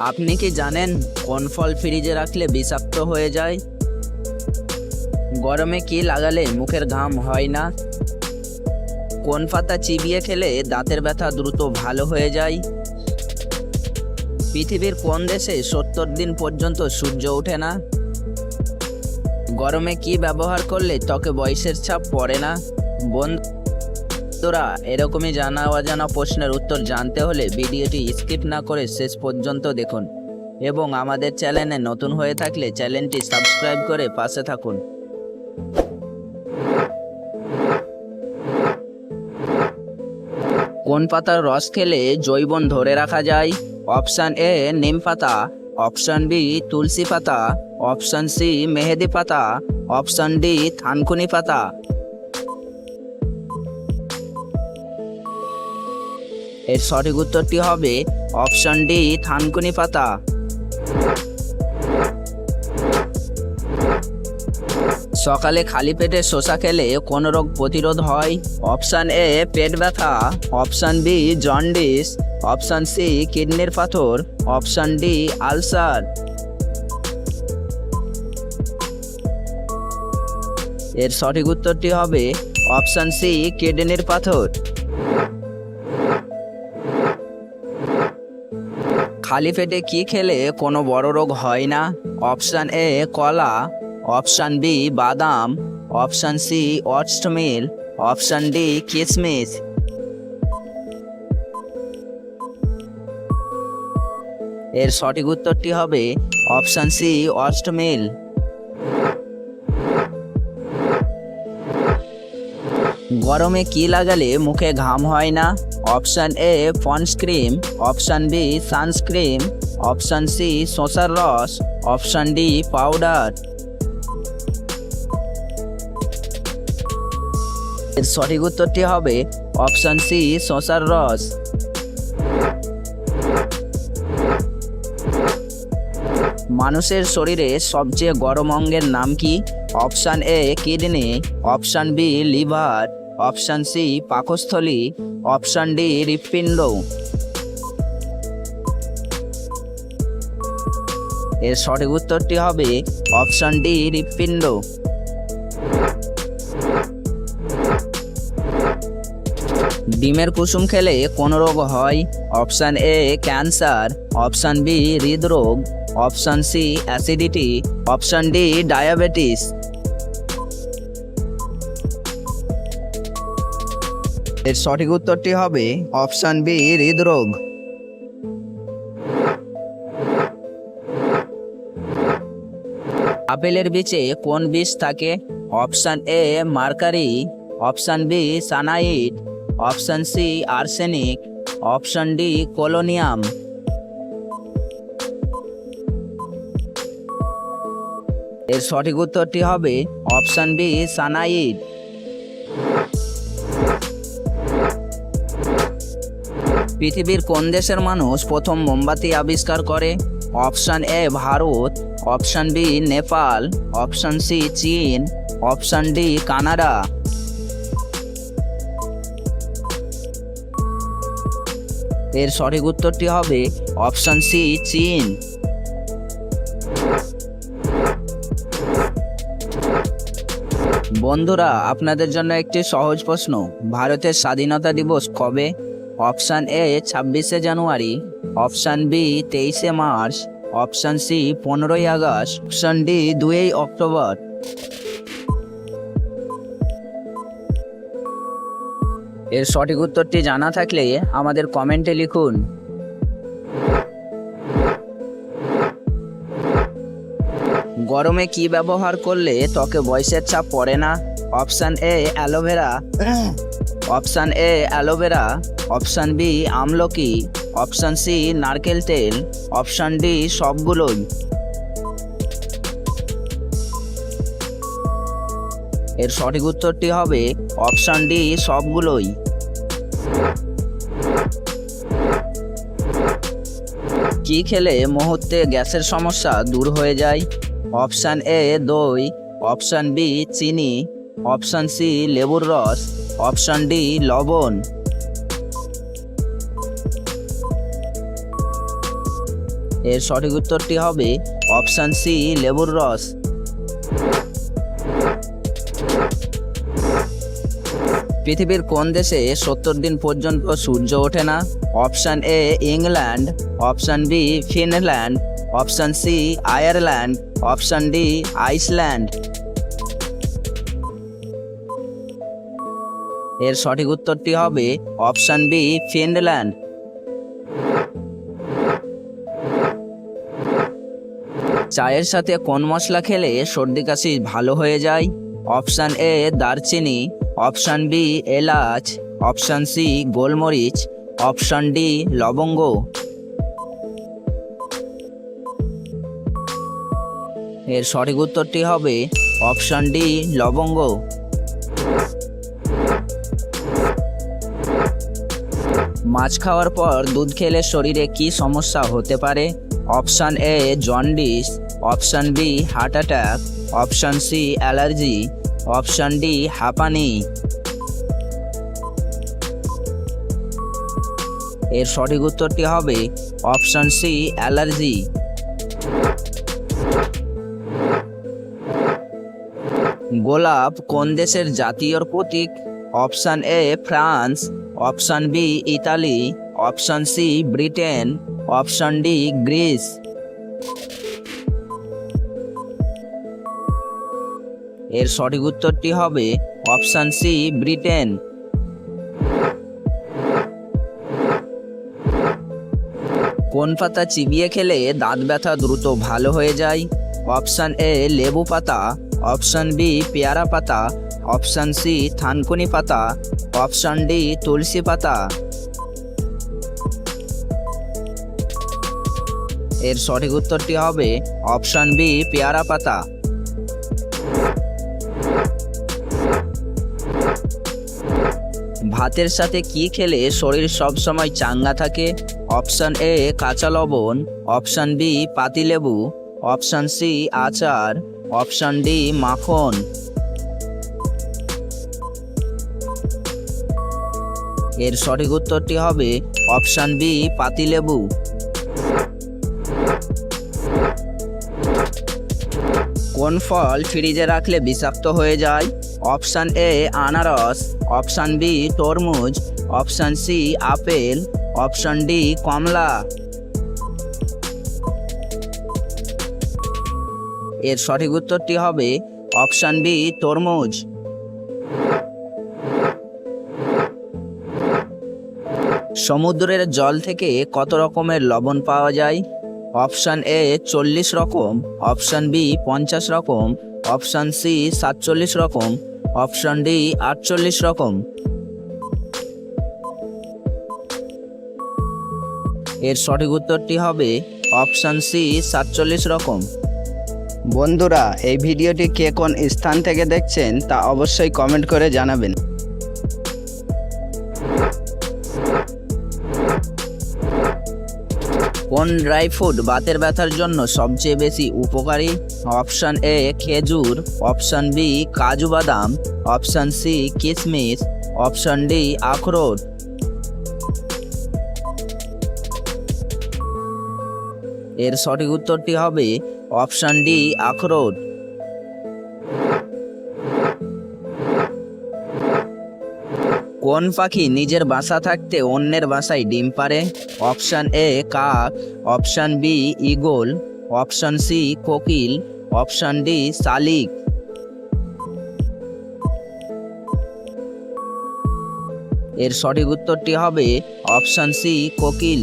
আপনি কি জানেন কোন ফল ফ্রিজে রাখলে বিষাক্ত হয়ে যায়? গরমে কি লাগালে মুখের ঘাম হয় না? কোন পাতা চিবিয়ে খেলে দাঁতের ব্যথা দ্রুত ভালো হয়ে যায়? পৃথিবীর কোন দেশে সত্তর দিন পর্যন্ত সূর্য ওঠে না? গরমে কি ব্যবহার করলে ত্বকে বয়সের ছাপ পড়ে না? বন্ধুরা, এরকমই জানা অজানা প্রশ্নের উত্তর জানতে হলে ভিডিওটি স্কিপ না করে শেষ পর্যন্ত দেখুন এবং আমাদের চ্যানেলে নতুন হয়ে থাকলে চ্যানেলটি সাবস্ক্রাইব করে পাশে থাকুন। কোন পাতার রস খেলে জৈবন ধরে রাখা যায়? অপশান এ, নিম পাতা, অপশান বি, তুলসী পাতা, অপশান সি, মেহেদি পাতা, অপশান ডি, থানকুনি পাতা। এর সঠিক উত্তরটি হবে অপশান ডি, থানকুনি পাতা। সকালে খালি পেটে শসা খেলে কোন রোগ প্রতিরোধ হয়? অপশান এ, পেট ব্যথা। Option B, jaundice. Option C, কিডনির পাথর। Option D, ulcer. এর সঠিক উত্তরটি হবে অপশান সি, কিডনির পাথর। খালি পেটে কি খেলে কোনো বড় রোগ হয় না? অপশান এ, কলা, অপশান বি, বাদাম, option C, oatmeal, option D কিশমিশ এর সঠিক উত্তরটি হবে অপশান সি অষ্টমিল গরমে কি লাগালে মুখে ঘাম হয় না? Option A Pond's cream option B sunscreen option C শসার রস, অপশান ডি পাউডার। এর সঠিক উত্তরটি হবে অপশান সি শসার রস। মানুষের শরীরে সবচেয়ে গরম অঙ্গের নাম কি? Option A kidney, option B liver. Option C, পাকস্থলী। অপশান ডি, হৃৎপিণ্ড। এর সঠিক উত্তরটি হবে অপশান ডি, হৃৎপিণ্ড। ডিমের কুসুম খেলে কোন রোগ হয়? Option A, cancer. Option B, হৃদরোগ। Option C, acidity. Option D, diabetes. এর সঠিক উত্তরটি হবে অপশান বি, হৃদরোগ। আপেলের বীজে কোন বীজ থাকে? Option A, mercury. Option B, cyanide. Option C, arsenic. Option D, polonium. এর সঠিক উত্তরটি হবে অপশান বি, সানাইট। পৃথিবীর কোন দেশের মানুষ প্রথম মোমবাতি আবিষ্কার করে? Option A, Bharat, option B, Nepal, option C, চীন, অপশান ডি, কানাডা। এর সঠিক উত্তরটি হবে অপশান সি, চীন। বন্ধুরা, আপনাদের জন্য একটি সহজ প্রশ্ন। ভারতের স্বাধীনতা দিবস কবে? অপশান এ ছাব্বিশে জানুয়ারি, অপশান বি তেইশে মার্চ, অপশান সি পনেরোই আগস্ট, অপশান ডি দুই অক্টোবর। এর সঠিক উত্তরটি জানা থাকলে আমাদের কমেন্টে লিখুন। গরমে কি ব্যবহার করলে ত্বকে বয়সের চাপ পড়ে না? Option A aloe vera. Option A aloe vera, option B আমলকি, অপশান সি নারকেল তেল, অপশান ডি সবগুলোই। এর সঠিক উত্তরটি হবে অপশান ডি সবগুলোই। কি খেলে মুহূর্তে গ্যাসের সমস্যা দূর হয়ে যায়? অপশান এ দই, অপশান বি চিনি, অপশান সি লেবুর রস অপশান ডি, লবণ। এর সঠিক উত্তরটি হবে অপশান সি, লেবুর রস। পৃথিবীর কোন দেশে সত্তর দিন পর্যন্ত সূর্য ওঠে না? Option A, England. Option B, Finland. Option C, Ireland. Option D, Iceland. এর সঠিক উত্তরটি হবে অপশান বি, ফিনল্যান্ড। চায়ের সাথে কোন মশলা খেলে সর্দি কাশি ভালো হয়ে যায়? অপশান এ, দারচিনি। অপশান বি, এলাচ। অপশান সি, গোলমরিচ। অপশান ডি, লবঙ্গ। এর সঠিক উত্তরটি হবে অপশান ডি, লবঙ্গ। মাছ খাওয়ার পর দুধ খেলে শরীরে কি সমস্যা হতে পারে? Option A jaundice option B heart attack option C allergy option D হাঁপানি। এর সঠিক উত্তরটি হবে অপশান সি অ্যালার্জি গোলাপ কোন দেশের জাতীয় প্রতীক? Option A France option B, Italy, option C, Britain, option D, Greece. এর সঠিক উত্তরটি হবে অপশান সি, ব্রিটেন। কোন পাতা চিবিয়ে খেলে দাঁত ব্যথা দ্রুত ভালো হয়ে যায়? অপশান এ, লেবু পাতা। অপশান বি, পেয়ারা পাতা। অপশান সি, থানকুনি পাতা। অপশান ডি তুলসী পাতা। এর সঠিক উত্তরটি হবে অপশান বি, পেয়ারা পাতা। ভাতের সাথে কি খেলে শরীর সবসময় চাঙ্গা থাকে? অপশান এ, কাঁচা লবণ। অপশান বি, পাতিলেবু। অপশান সি, আচার। অপশান ডি, মাখন। এর সঠিক উত্তরটি হবে অপশান বি পাতিলেবু কোন ফল ফ্রিজে রাখলে বিষাক্ত হয়ে যায়? অপশান এ, আনারস। অপশান বি, তরমুজ। Option C, apple. Option D, কমলা। এর সঠিক উত্তরটি হবে অপশান বি, তরমুজ। সমুদ্রের জল থেকে কত রকমের লবণ পাওয়া যায়? অপশান এ চল্লিশ রকম, অপশান বি পঞ্চাশ রকম, অপশান সি সাতচল্লিশ রকম, অপশান ডি আটচল্লিশ রকম। এর সঠিক উত্তরটি হবে অপশান সি সাতচল্লিশ রকম। বন্ধুরা, এই ভিডিওটি কে কোন স্থান থেকে দেখছেন তা অবশ্যই কমেন্ট করে জানাবেন। কোন ড্রাই ফ্রুট বাতের ব্যথার জন্য সবচেয়ে বেশি উপকারী? অপশান এ খেজুর। অপশান বি কাজু বাদাম। অপশান সি কিশমিশ অপশান ডি আখরোট। এর সঠিক উত্তরটি হবে অপশান ডি আখরোট। কোন পাখি নিজের বাসা থাকতে অন্যের বাসায় ডিম পারে অপশান এ, কাক। Option B, eagle. Option C, কোকিল। অপশান ডি, শালিক। এর সঠিক উত্তরটি হবে অপশান সি, কোকিল।